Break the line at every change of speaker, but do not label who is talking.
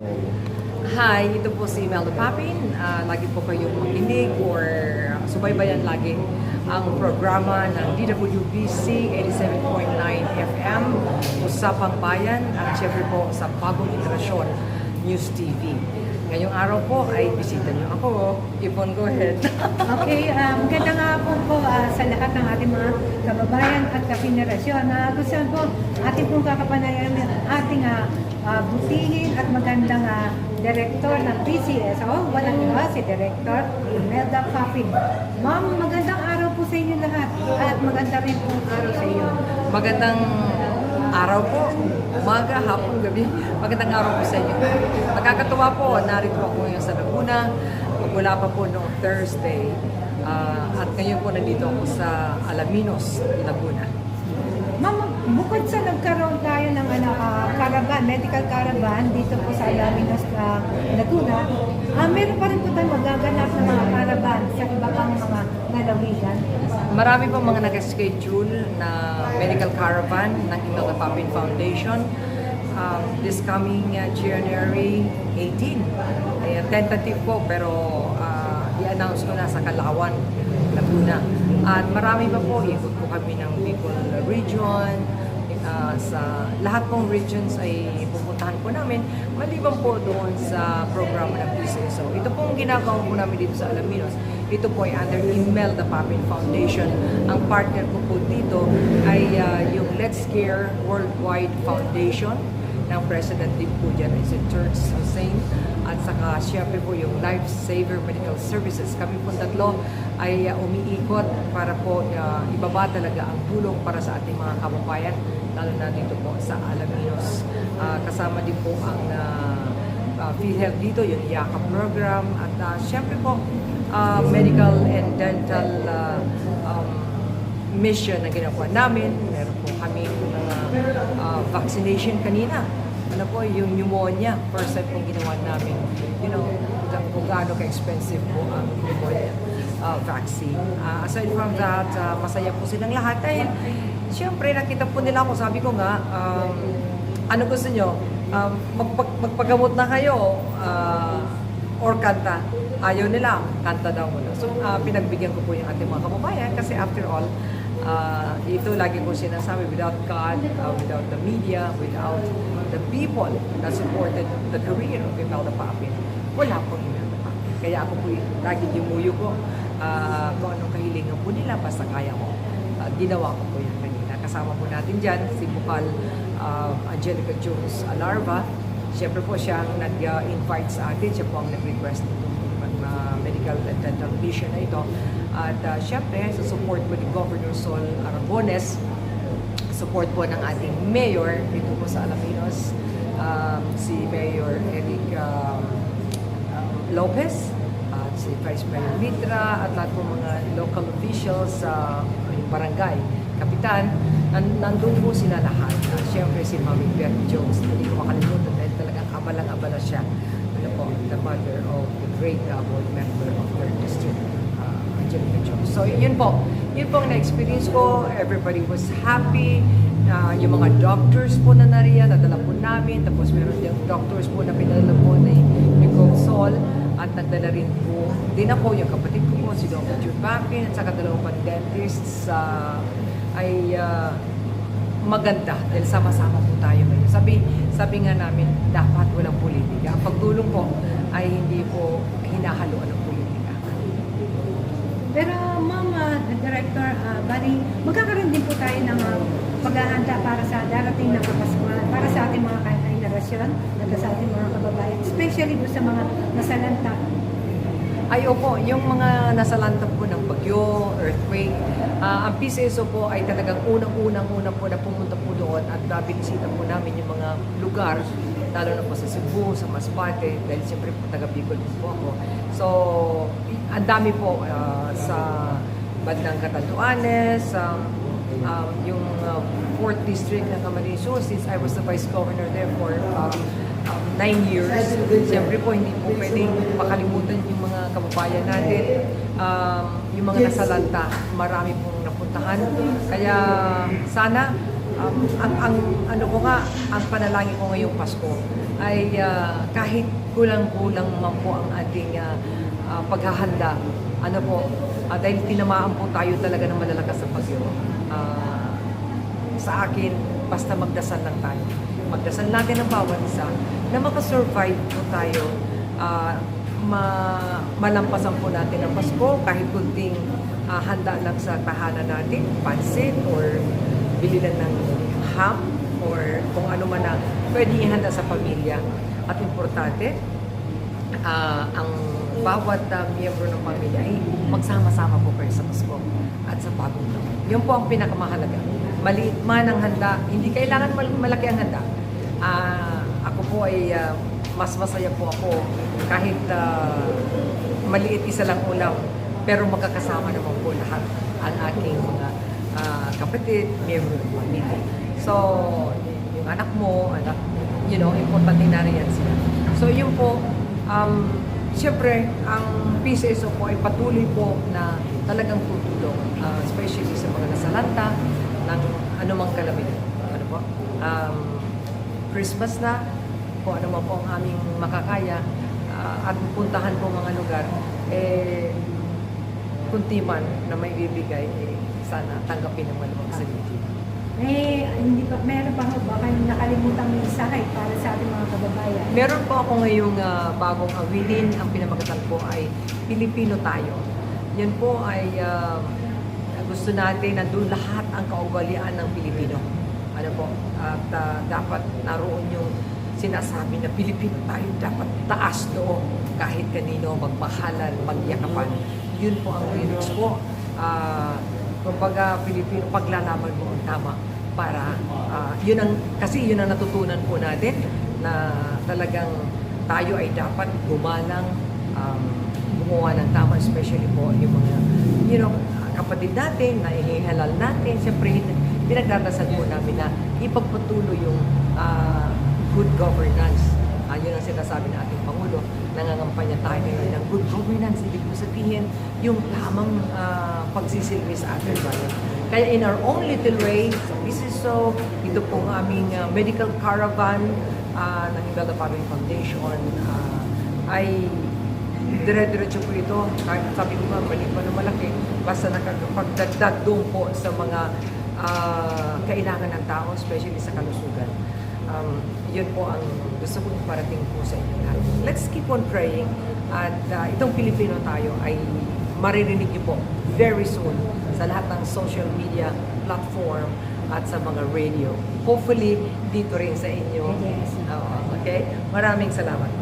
Hi, ito po si Melda Papin. Ah, lagi po kayong makinig or subaybayan lagi ang programa ng DWBC 87.9 FM, Usapang Bayan, at syempre po sa Bagong Iterasyon News TV. Ngayong araw po ay bisita niyo ako. Ipon, go ahead.
Okay, um, maganda nga po po ah, sa lahat ng ating mga kababayan at kapinerasyon. na gusto po ating pong kakapanayan ating ah, ah, butihin at magandang ah, director ng PCSO. Walang iba, si Director Imelda Papin. Ma'am, magandang araw po sa inyo lahat at maganda rin pong araw sa iyo.
Magandang araw po. Umaga, hapon, gabi. Magandang araw po sa inyo. Nakakatuwa po, narito ako ngayon sa Laguna. Magmula pa po noong Thursday. Ah, at ngayon po nandito ako sa Alaminos, Laguna.
Ma'am, bukod sa nagkaroon tayo ng ano, ah, caravan, medical caravan dito po sa Alaminos, uh, Laguna, ah, meron pa rin po tayo magaganap ng mga caravan sa iba pang mga.
Marami po mga nag-schedule na medical caravan ng Imelda Papin Foundation um, this coming uh, January 18. Eh, tentative po pero uh, i-announce ko na sa Calauan, Laguna. At marami pa po, ikot po kami ng Bicol region, uh, sa lahat pong regions ay pupuntahan po namin maliban po doon sa programa ng PCSO. Ito pong ginagawa po namin dito sa Alaminos. Ito po ay under Imelda Papin Foundation. Ang partner ko po dito ay uh, yung Let's Care Worldwide Foundation ng President din po dyan ay si Church Hussein at saka siyempre po yung Lifesaver Medical Services. Kami po tatlo ay uh, umiikot para po uh, ibaba talaga ang tulong para sa ating mga kababayan lalo na dito po sa Alaminos. Ah, kasama din po ang uh, uh, PhilHealth dito, yung IACA program at uh, siyempre po uh, medical and dental uh, um, mission na ginagawa namin. Meron po kami mga uh, vaccination kanina. Ano po, yung pneumonia, first time pong ginawa namin. You know, kung gaano ka-expensive po ang pneumonia uh, vaccine. Uh, aside from that, uh, masaya po silang lahat dahil Siyempre, nakita po nila ako, sabi ko nga, um, ano gusto nyo? Um, magpag, magpagamot na kayo uh, or kanta. Ayaw nila, kanta daw muna. So, uh, pinagbigyan ko po yung ating mga kababayan kasi after all, uh, ito lagi ko sinasabi, without God, uh, without the media, without the people that supported the career of Imelda Papin, wala pong Imelda Papin. Kaya ako po, lagi gimuyo ko uh, kung anong kahilingan po nila, basta kaya ko. Uh, ginawa ko po yan kanina. Kasama po natin dyan si Bukal uh, Angelica Jones Alarva. Siyempre po siya ang nag-invite sa atin. Siya po ang nag-request nitong uh, medical and dental mission na ito. At uh, siyempre, sa support po ni Governor Sol Aragones, support po ng ating mayor dito po sa Alaminos, um, si Mayor Eric um, um, Lopez, at si Vice Mayor Mitra, at lahat po mga local officials sa yung barangay. Kapitan, nan nandun po sila lahat. Uh, Siyempre si Mami Beth Jones, hindi ko makalimutan dahil talagang abalang-abala siya. Ano po, the mother of the great uh, board member of their district, uh, Angelica Jones. So yun po, yun po ang na-experience ko. Everybody was happy. Uh, yung mga doctors po na nariyan, nadala po namin. Tapos meron yung doctors po na pinadala po ni Nicole Sol. At nagdala rin po, din ako, yung kapatid ko po, si Dr. Jude Papin, at saka dalawang dentists sa ay uh, maganda dahil sama-sama po tayo ngayon. Sabi, sabi nga namin, dapat walang politika. Ang pagtulong po ay hindi po hinahaluan ng politika.
Pero Ma'am ah, Director, uh, bali, magkakaroon din po tayo ng ah, paghahanda para sa darating na kapaskuhan, para sa ating mga kainarasyon, at sa ating mga kababayan, especially po sa mga nasalanta.
Ay, opo, yung mga nasalanta po ng bagyo, earthquake, ah, ang PCSO po ay talagang unang-unang-unang po na pumunta po doon at uh, binisita po namin yung mga lugar, lalo na po sa Cebu, sa Masbate, dahil siyempre po taga Bicol po ako. So, ang dami po ah, sa bandang Catanduanes, um, um, yung uh, 4th District ng Camarines since I was the Vice Governor there for um, um, nine years. Siyempre po, hindi po pwedeng makalimutan yung mga kababayan natin. Um, yung mga nasalanta, marami pong napuntahan. Kaya sana um, ang, ang ano ko nga, ang panalangin ko ngayong Pasko ay ah, kahit kulang-kulang man po ang ating ah, ah, paghahanda, ano po, ah, dahil tinamaan po tayo talaga ng malalakas sa bagyo. Ah, sa akin, basta magdasal lang tayo. Magdasal natin ang bawat isa na makasurvive po tayo. ah, ma malampasan po natin ang Pasko kahit kunting ah, handa lang sa tahanan natin, pansit or bili lang ng ham or kung ano man na pwede ihanda sa pamilya. At importante, ah, ang bawat ah, miyembro ng pamilya ay magsama-sama po kayo sa Pasko at sa bagong taon. Yun po ang pinakamahalaga. Maliit man ang handa, hindi kailangan mal- malaki ang handa. Ah, ako po ay ah, mas masaya po ako kahit ah, maliit isa lang ulam, pero magkakasama naman po lahat ang aking mga ah, kapatid, miyembro ng pamilya. So, yung anak mo, anak, you know, importante na rin yan sila. So, yun po, um, siyempre, ang PCSO po ay patuloy po na talagang tutulong, ah, especially sa mga nasalanta ng anumang kalamidad. Ano po? Um, Christmas na, kung ano man po ang aming makakaya, ah, at puntahan po mga lugar, eh, kunti man na may bibigay, eh, sana tanggapin ng malamang sa Diyos.
Eh, hindi pa, meron pa ba kayong nakalimutang mensahe para sa ating mga kababayan?
Meron po ako ngayong ah, bagong awilin. Ang pinamagatan po ay Pilipino tayo. Yan po ay ah, gusto natin nandun lahat ang kaugalian ng Pilipino. Ano po? At ah, dapat naroon yung sinasabi na Pilipino tayo dapat taas doon kahit kanino magmahalan, magyakapan. Yun po ang lyrics po. Ah, kumbaga Pilipino, paglalaban mo ang tama para ah, yun ang kasi yun ang natutunan po natin na talagang tayo ay dapat gumalang um, gumawa ng tama especially po yung mga you know kapatid natin na ihihalal natin siyempre pinagdadasal po namin na ipagpatuloy yung ah, good governance Ah, yun ang sinasabi ng ating Pangulo, nangangampanya tayo ngayon ng good governance. Ibig ko sabihin, yung tamang ah, pagsisilbi sa ating bayan. Kaya in our own little way, this is so, ito po ang aming ah, medical caravan ah, ng Imelda Family Foundation ah, ay dire-diretso po ito. Kahit sabi ko nga, maliit pa na malaki, basta nakapagdagdag doon po sa mga ah, kailangan ng tao, especially sa kalusugan. Um, yun po ang gusto kong parating po sa inyo lahat. Let's keep on praying at ah, itong Pilipino tayo ay maririnig niyo po very soon sa lahat ng social media platform at sa mga radio. Hopefully, dito rin sa inyo.
Yes.
Oo, okay? Maraming salamat.